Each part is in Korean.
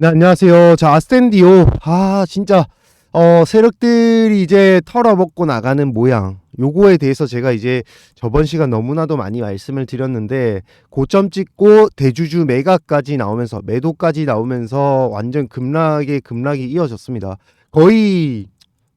네, 안녕하세요. 자, 아스텐디오. 아, 진짜, 어, 세력들이 이제 털어먹고 나가는 모양. 요거에 대해서 제가 이제 저번 시간 너무나도 많이 말씀을 드렸는데, 고점 찍고 대주주 매각까지 나오면서, 매도까지 나오면서 완전 급락에 급락이 이어졌습니다. 거의,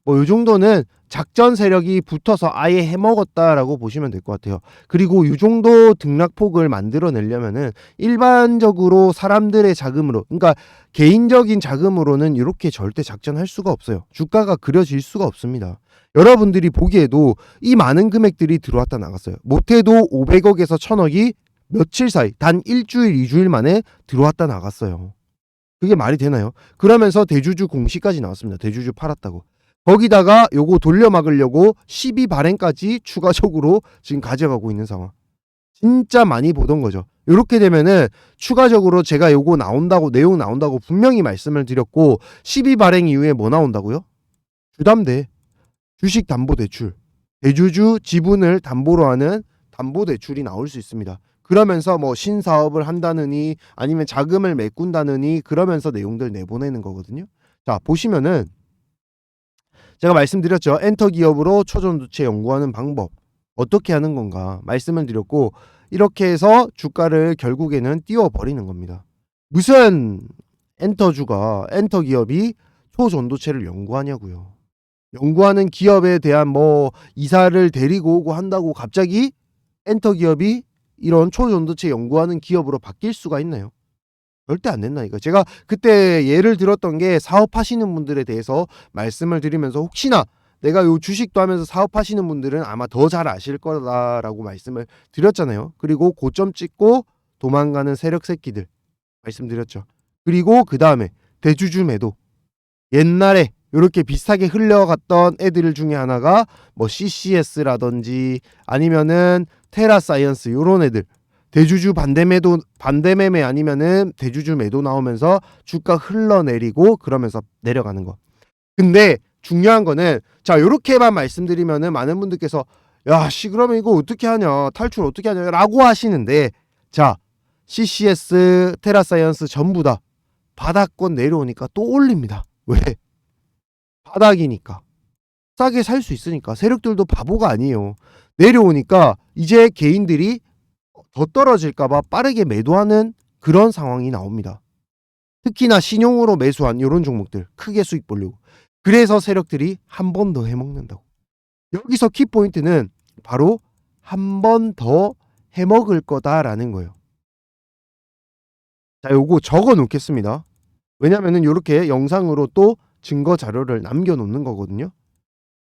뭐, 요 정도는 작전 세력이 붙어서 아예 해먹었다라고 보시면 될 것 같아요. 그리고 요 정도 등락폭을 만들어내려면은 일반적으로 사람들의 자금으로, 그러니까 개인적인 자금으로는 이렇게 절대 작전할 수가 없어요. 주가가 그려질 수가 없습니다. 여러분들이 보기에도 이 많은 금액들이 들어왔다 나갔어요. 못해도 500억에서 1000억이 며칠 사이, 단 일주일, 이주일 만에 들어왔다 나갔어요. 그게 말이 되나요? 그러면서 대주주 공시까지 나왔습니다. 대주주 팔았다고. 거기다가 요거 돌려 막으려고 12 발행까지 추가적으로 지금 가져가고 있는 상황. 진짜 많이 보던 거죠. 이렇게 되면은 추가적으로 제가 요거 나온다고 내용 나온다고 분명히 말씀을 드렸고 12 발행 이후에 뭐 나온다고요? 주담대, 주식 담보 대출, 대주주 지분을 담보로 하는 담보 대출이 나올 수 있습니다. 그러면서 뭐 신사업을 한다느니 아니면 자금을 메꾼다느니 그러면서 내용들 내보내는 거거든요. 자, 보시면은 제가 말씀드렸죠. 엔터 기업으로 초전도체 연구하는 방법 어떻게 하는 건가 말씀을 드렸고 이렇게 해서 주가를 결국에는 띄워버리는 겁니다. 무슨 엔터주가 엔터 기업이 초전도체를 연구하냐고요. 연구하는 기업에 대한 뭐 이사를 데리고 오고 한다고 갑자기 엔터 기업이 이런 초전도체 연구하는 기업으로 바뀔 수가 있나요? 절대 안 된다니까. 제가 그때 예를 들었던 게 사업하시는 분들에 대해서 말씀을 드리면서 혹시나 내가 요 주식도 하면서 사업하시는 분들은 아마 더 잘 아실 거다라고 말씀을 드렸잖아요. 그리고 고점 찍고 도망가는 세력 새끼들 말씀드렸죠. 그리고 그 다음에 대주주 매도 옛날에 이렇게 비슷하게 흘러갔던 애들 중에 하나가 뭐 CCS라든지 아니면은 테라 사이언스 요런 애들 대주주 반대 매도 반대 매매 아니면은 대주주 매도 나오면서 주가 흘러내리고 그러면서 내려가는 거. 근데 중요한 거는 자 요렇게만 말씀드리면은 많은 분들께서 야씨 그러면 이거 어떻게 하냐 탈출 어떻게 하냐라고 하시는데 자 CCS 테라사이언스 전부 다 바닥권 내려오니까 또 올립니다. 왜? 바닥이니까 싸게 살 수 있으니까 세력들도 바보가 아니에요. 내려오니까 이제 개인들이 더 떨어질까봐 빠르게 매도하는 그런 상황이 나옵니다. 특히나 신용으로 매수한 이런 종목들 크게 수익 보려고. 그래서 세력들이 한 번 더 해먹는다고. 여기서 키포인트는 바로 한 번 더 해먹을 거다라는 거예요. 자, 요거 적어 놓겠습니다. 왜냐면은 이렇게 영상으로 또 증거 자료를 남겨 놓는 거거든요.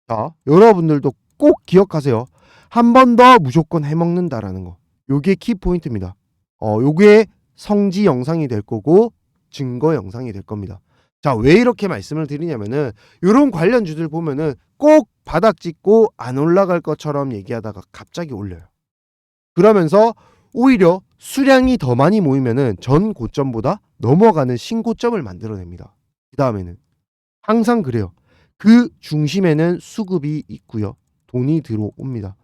자, 여러분들도 꼭 기억하세요. 한 번 더 무조건 해먹는다라는 거. 요게 키 포인트입니다. 어, 요게 성지 영상이 될 거고 증거 영상이 될 겁니다. 자, 왜 이렇게 말씀을 드리냐면은 요런 관련주들 보면은 꼭 바닥 찍고 안 올라갈 것처럼 얘기하다가 갑자기 올려요. 그러면서 오히려 수량이 더 많이 모이면은 전 고점보다 넘어가는 신고점을 만들어냅니다. 그 다음에는 항상 그래요. 그 중심에는 수급이 있고요. 돈이 들어옵니다.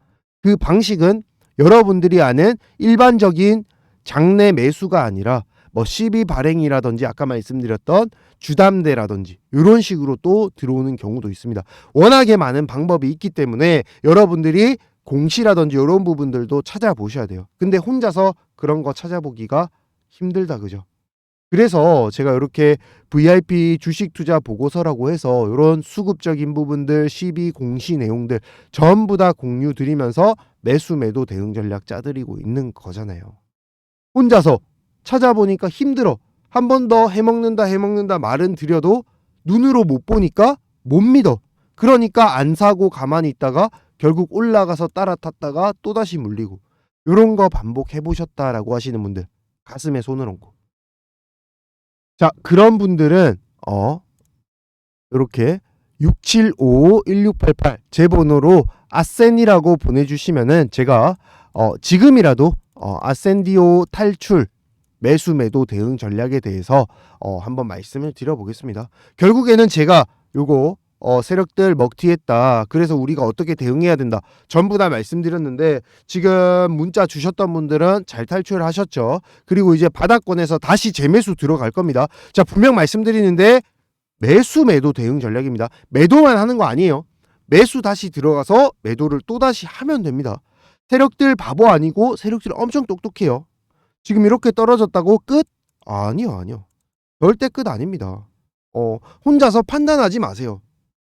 그 방식은 여러분들이 아는 일반적인 장내 매수가 아니라 뭐 CB 발행이라든지 아까 말씀드렸던 주담대라든지 이런 식으로 또 들어오는 경우도 있습니다. 워낙에 많은 방법이 있기 때문에 여러분들이 공시라든지 이런 부분들도 찾아보셔야 돼요. 근데 혼자서 그런 거 찾아보기가 힘들다 그죠? 그래서 제가 이렇게 VIP 주식 투자 보고서라고 해서 이런 수급적인 부분들, 12 공시 내용들 전부 다 공유 드리면서 매수 매도 대응 전략 짜드리고 있는 거잖아요. 혼자서 찾아보니까 힘들어. 한 번 더 해먹는다 해먹는다 말은 드려도 눈으로 못 보니까 못 믿어. 그러니까 안 사고 가만히 있다가 결국 올라가서 따라 탔다가 또다시 물리고 이런 거 반복해 보셨다라고 하시는 분들 가슴에 손을 얹고 자 그런 분들은 어 이렇게 675-1688 제 번호로 아센이라고 보내주시면은 제가 어 지금이라도 어 아센디오 탈출 매수 매도 대응 전략에 대해서 어 한번 말씀을 드려보겠습니다. 결국에는 제가 요거 어, 세력들 먹튀했다. 그래서 우리가 어떻게 대응해야 된다. 전부 다 말씀드렸는데 지금 문자 주셨던 분들은 잘 탈출하셨죠. 그리고 이제 바닥권에서 다시 재매수 들어갈 겁니다. 자, 분명 말씀드리는데 매수 매도 대응 전략입니다. 매도만 하는 거 아니에요. 매수 다시 들어가서 매도를 또 다시 하면 됩니다. 세력들 바보 아니고 세력들 엄청 똑똑해요. 지금 이렇게 떨어졌다고 끝? 아니요, 아니요. 절대 끝 아닙니다. 어, 혼자서 판단하지 마세요.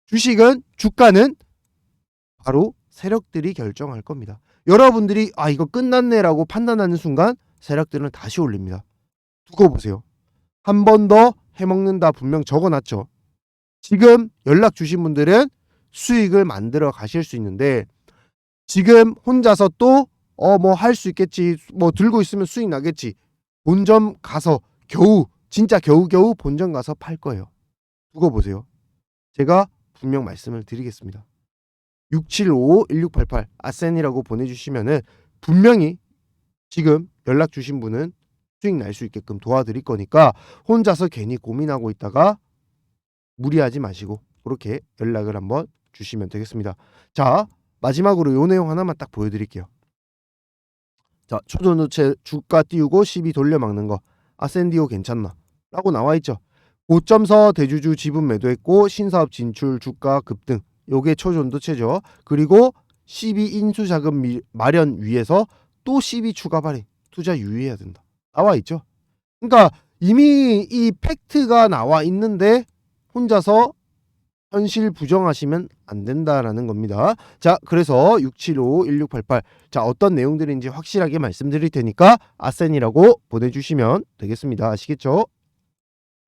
주식은 주가는 바로 세력들이 결정할 겁니다. 여러분들이 아 이거 끝났네라고 판단하는 순간 세력들은 다시 올립니다. 두고 보세요. 한 번 더 해먹는다 분명 적어놨죠. 지금 연락 주신 분들은 수익을 만들어 가실 수 있는데 지금 혼자서 또 어 뭐 할 수 있겠지 뭐 들고 있으면 수익 나겠지 본점 가서 겨우 진짜 겨우겨우 본점 가서 팔 거예요. 두고 보세요. 제가 분명 말씀을 드리겠습니다. 6755-1688 아센이라고 보내주시면은 분명히 지금 연락 주신 분은 수익 날 수 있게끔 도와드릴 거니까 혼자서 괜히 고민하고 있다가 무리하지 마시고 그렇게 연락을 한번 주시면 되겠습니다. 자 마지막으로 요 내용 하나만 딱 보여드릴게요. 자 초전우체 주가 띄우고 12 돌려 막는 거 아센디오 괜찮나? 라고 나와 있죠. 고점서 대주주 지분 매도했고 신사업 진출 주가 급등 요게 초전도체죠. 그리고 12 인수 자금 미- 마련 위해서 또 12 추가 발행 투자 유의해야 된다. 나와 있죠. 그러니까 이미 이 팩트가 나와 있는데 혼자서 현실 부정하시면 안 된다라는 겁니다. 자, 그래서 675-1688. 자, 어떤 내용들인지 확실하게 말씀드릴 테니까 아센이라고 보내 주시면 되겠습니다. 아시겠죠?